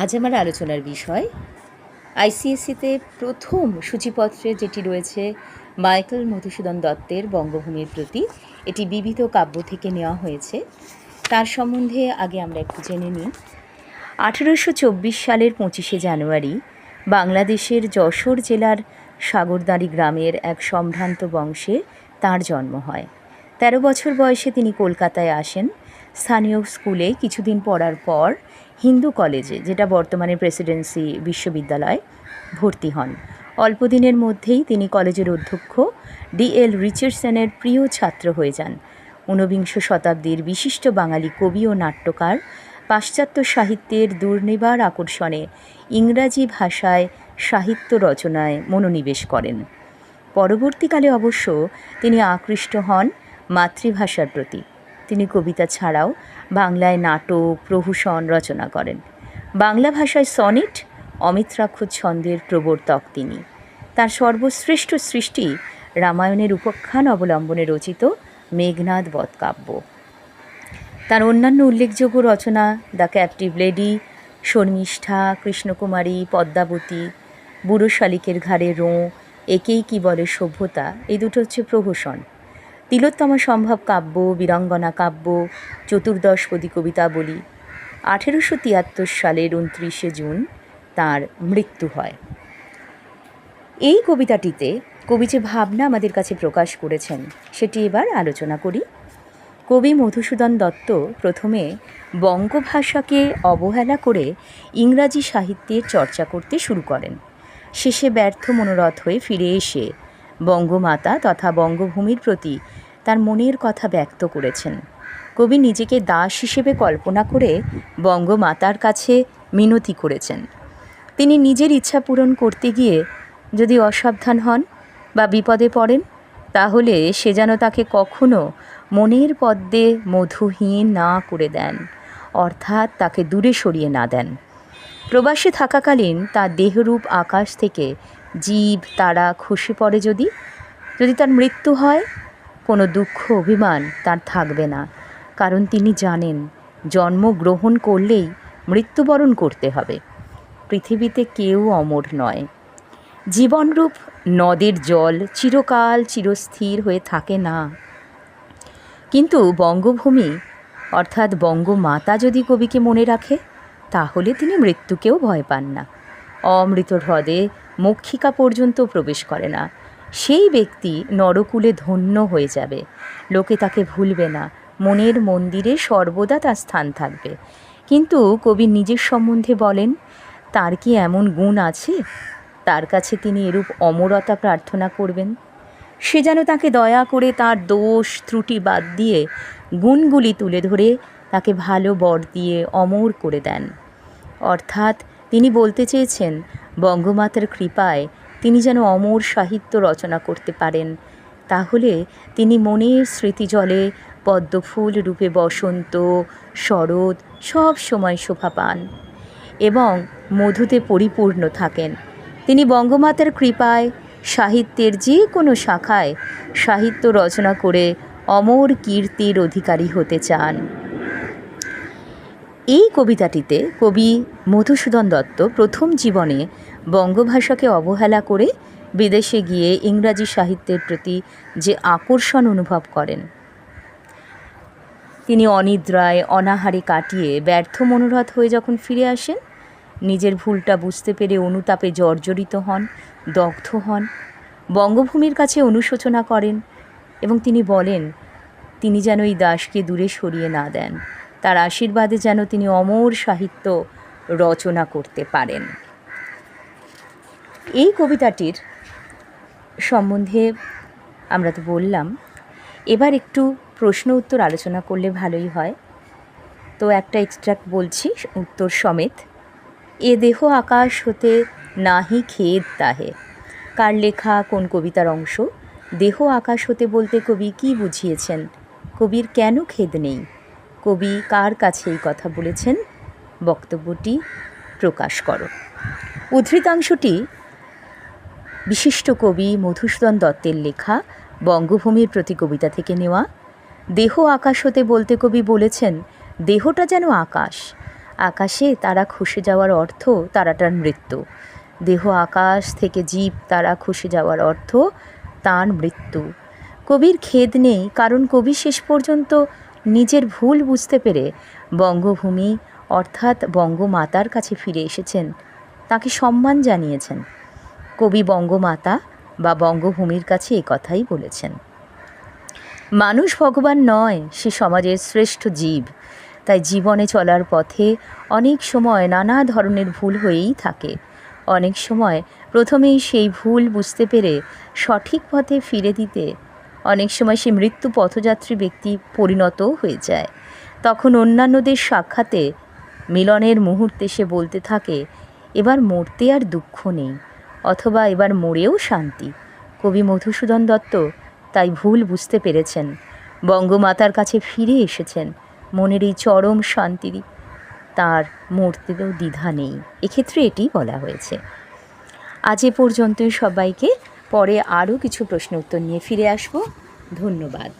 আজ আমার আলোচনার বিষয়, আইসিএসসিতে প্রথম সূচিপত্রে যেটি রয়েছে মাইকেল মধুসূদন দত্তের বঙ্গভূমির প্রতি, এটি বিবিধ কাব্য থেকে নেওয়া হয়েছে। তার সম্বন্ধে আগে আমরা একটু জেনে নিই। আঠেরোশো চব্বিশ সালের পঁচিশে জানুয়ারি, বাংলাদেশের যশোর জেলার সাগরদাঁড়ি গ্রামের এক সম্ভ্রান্ত বংশে তার জন্ম হয়। তেরো বছর বয়সে তিনি কলকাতায় আসেন। স্থানীয় স্কুলে কিছুদিন পড়ার পর হিন্দু কলেজে, যেটা বর্তমানে প্রেসিডেন্সি বিশ্ববিদ্যালয় ভর্তি হন। অল্পদিনের মধ্যেই তিনি কলেজের অধ্যক্ষ ডি এল রিচার্ডসনের প্রিয় ছাত্র হয়ে যান। ঊনবিংশ শতাব্দীর বিশিষ্ট বাঙালি কবি ও নাট্যকার, পাশ্চাত্য সাহিত্যের দুর্নিবার আকর্ষণে ইংরাজি ভাষায় সাহিত্য রচনায় মনোনিবেশ করেন। পরবর্তীকালে অবশ্য তিনি আকৃষ্ট হন মাতৃভাষার প্রতি। তিনি কবিতা ছাড়াও বাংলায় নাটক, প্রহসন রচনা করেন। বাংলা ভাষায় সনেট অমিত্রাক্ষ ছন্দের প্রবর্তক তিনি। তার সর্বশ্রেষ্ঠ সৃষ্টি রামায়ণের উপাখ্যান অবলম্বনে রচিত মেঘনাদ বধ কাব্য তার অন্যান্য উল্লেখযোগ্য রচনা the captive lady, Sharmishtha, Krishnakumari, Padmavati বুড়ো শালিকের ঘাড়ে রোঁ, একেই কি বলে সভ্যতা, এই দুটো হচ্ছে প্রহসন। তিলোত্তমা সম্ভব কাব্য, বীরাঙ্গনা কাব্য চতুর্দশপদী কবিতাবলী আঠেরোশো তিয়াত্তর সালের উনত্রিশে জুন তার মৃত্যু হয়। এই কবিতাটিতে কবি যে ভাবনা আমাদের কাছে প্রকাশ করেছেন, সেটি এবার আলোচনা করি। কবি মধুসূদন দত্ত প্রথমে বঙ্গভাষাকে অবহেলা করে ইংরাজি সাহিত্যের চর্চা করতে শুরু করেন। শেষে ব্যর্থ মনোরথ হয়ে ফিরে এসে বঙ্গমাতা তথা বঙ্গভূমির প্রতি তার মনের কথা ব্যক্ত করেছেন। কবি নিজেকে দাস হিসেবে কল্পনা করে বঙ্গমাতার কাছে মিনতি করেছেন। তিনি নিজের ইচ্ছা পূরণ করতে গিয়ে যদি অসাবধান হন বা বিপদে পড়েন, তাহলে সে যেন তাকে কখনো মনের পদ্মে মধুহীন না করে দেন, অর্থাৎ তাকে দূরে সরিয়ে না দেন। প্রবাসে থাকাকালীন তার দেহরূপ আকাশ থেকে জীব, তারা খসে পড়ে যদি যদি তার মৃত্যু হয় কোনো দুঃখ, অভিমান তার থাকবে না। কারণ তিনি জানেন জন্মগ্রহণ করলেই মৃত্যুবরণ করতে হবে। পৃথিবীতে কেউ অমর নয়। জীবনরূপ নদের জল চিরকাল চিরস্থির হয়ে থাকে না। কিন্তু বঙ্গভূমি, অর্থাৎ বঙ্গমাতা যদি কবিকে মনে রাখে, তাহলে তিনি মৃত্যুকেও ভয় পান না। অমৃত হ্রদে মক্ষিকা পর্যন্ত প্রবেশ করে না। সেই ব্যক্তি নরকুলে ধন্য হয়ে যাবে। লোকে তাকে ভুলবে না। মনের মন্দিরে সর্বদা তার স্থান থাকবে। কিন্তু কবি নিজের সম্বন্ধে বলেন, তার কি এমন গুণ আছে? তার কাছে তিনি এরূপ অমরতা প্রার্থনা করবেন। সে যেন তাকে দয়া করে তার দোষ ত্রুটি বাদ দিয়ে গুণগুলি তুলে ধরে তাকে ভালো বর দিয়ে অমর করে দেন। অর্থাৎ তিনি বলতে চেয়েছেন, বঙ্গমাতার কৃপায় তিনি যেন অমর সাহিত্য রচনা করতে পারেন। তাহলে তিনি মনের স্মৃতিজলে পদ্মফুল রূপে বসন্ত, শরৎ সব সময় শোভা পান এবং মধুতে পরিপূর্ণ থাকেন। তিনি বঙ্গমাতার কৃপায় সাহিত্যের যে কোনো শাখায় সাহিত্য রচনা করে অমর কীর্তির অধিকারী হতে চান। এই কবিতাটিতে কবি মধুসূদন দত্ত প্রথম জীবনে বঙ্গভাষাকে অবহেলা করে বিদেশে গিয়ে ইংরাজি সাহিত্যের প্রতি যে আকর্ষণ অনুভব করেন। তিনি অনিদ্রায় অনাহারে কাটিয়ে ব্যর্থ মনোরথ হয়ে যখন ফিরে আসেন, নিজের ভুলটা বুঝতে পেরে অনুতাপে জর্জরিত হন, দগ্ধ হন, বঙ্গভূমির কাছে অনুশোচনা করেন এবং তিনি বলেন, তিনি যেন এই দাসকে দূরে সরিয়ে না দেন। তার আশীর্বাদে যেন তিনি অমর সাহিত্য রচনা করতে পারেন। এই কবিতাটির সম্বন্ধে আমরা তো বললাম। এবার একটু প্রশ্ন উত্তর আলোচনা করলে ভালোই হয়। তো একটা এক্সট্রাক্ট বলছি, উত্তর সমেত। এ দেহ আকাশ হতে নাহি খেদ তাহে। কার লেখা, কোন কবিতার অংশ? দেহ আকাশ হতে বলতে কবি কি বুঝিয়েছেন? কবির কেন খেদ নেই? কবি কার কাছে এই কথা বলেছেন? বক্তব্যটি প্রকাশ করো। উদ্ধৃতাংশটি বিশিষ্ট কবি মধুসূদন দত্তের লেখা বঙ্গভূমির প্রতি কবিতা থেকে নেওয়া। দেহ আকাশ হতে বলতে কবি বলেছেন, দেহটা যেন আকাশ। আকাশে তারা খসে যাওয়ার অর্থ তারাটার মৃত্যু। দেহ আকাশ থেকে জীব তারা খসে যাওয়ার অর্থ তার মৃত্যু। কবির খেদ নেই, কারণ কবি শেষ পর্যন্ত নিজের ভুল বুঝতে পেরে বঙ্গভূমি অর্থাৎ বঙ্গমাতার কাছে ফিরে এসেছেন। তাকে সম্মান জানিয়েছেন। কবি বঙ্গমাতা বা বঙ্গভূমির কাছে এ কথাই বলেছেন। মানুষ ভগবান নয়, সে সমাজের শ্রেষ্ঠ জীব। তাই জীবনে চলার পথে অনেক সময় নানা ধরনের ভুল হয়েই থাকে। অনেক সময় প্রথমেই সেই ভুল বুঝতে পেরে সঠিক পথে ফিরে দিতে অনেক সময় সে মৃত্যু পথযাত্রী ব্যক্তি পরিণতও হয়ে যায়। তখন অন্যান্যদের সাক্ষাতে মিলনের মুহূর্তে সে বলতে থাকে, এবার মরতে আর দুঃখ নেই। অথবা এবার মরেও শান্তি। কবি মধুসূদন দত্ত তাই ভুল বুঝতে পেরেছেন। বঙ্গমাতার কাছে ফিরে এসেছেন মনের এই চরম শান্তি। তার মূর্তিতেও দ্বিধা নেই। এক্ষেত্রে এটি বলা হয়েছে। আজ এ পর্যন্তই সবাইকে। পরে আরও কিছু প্রশ্ন উত্তর নিয়ে ফিরে আসব। ধন্যবাদ।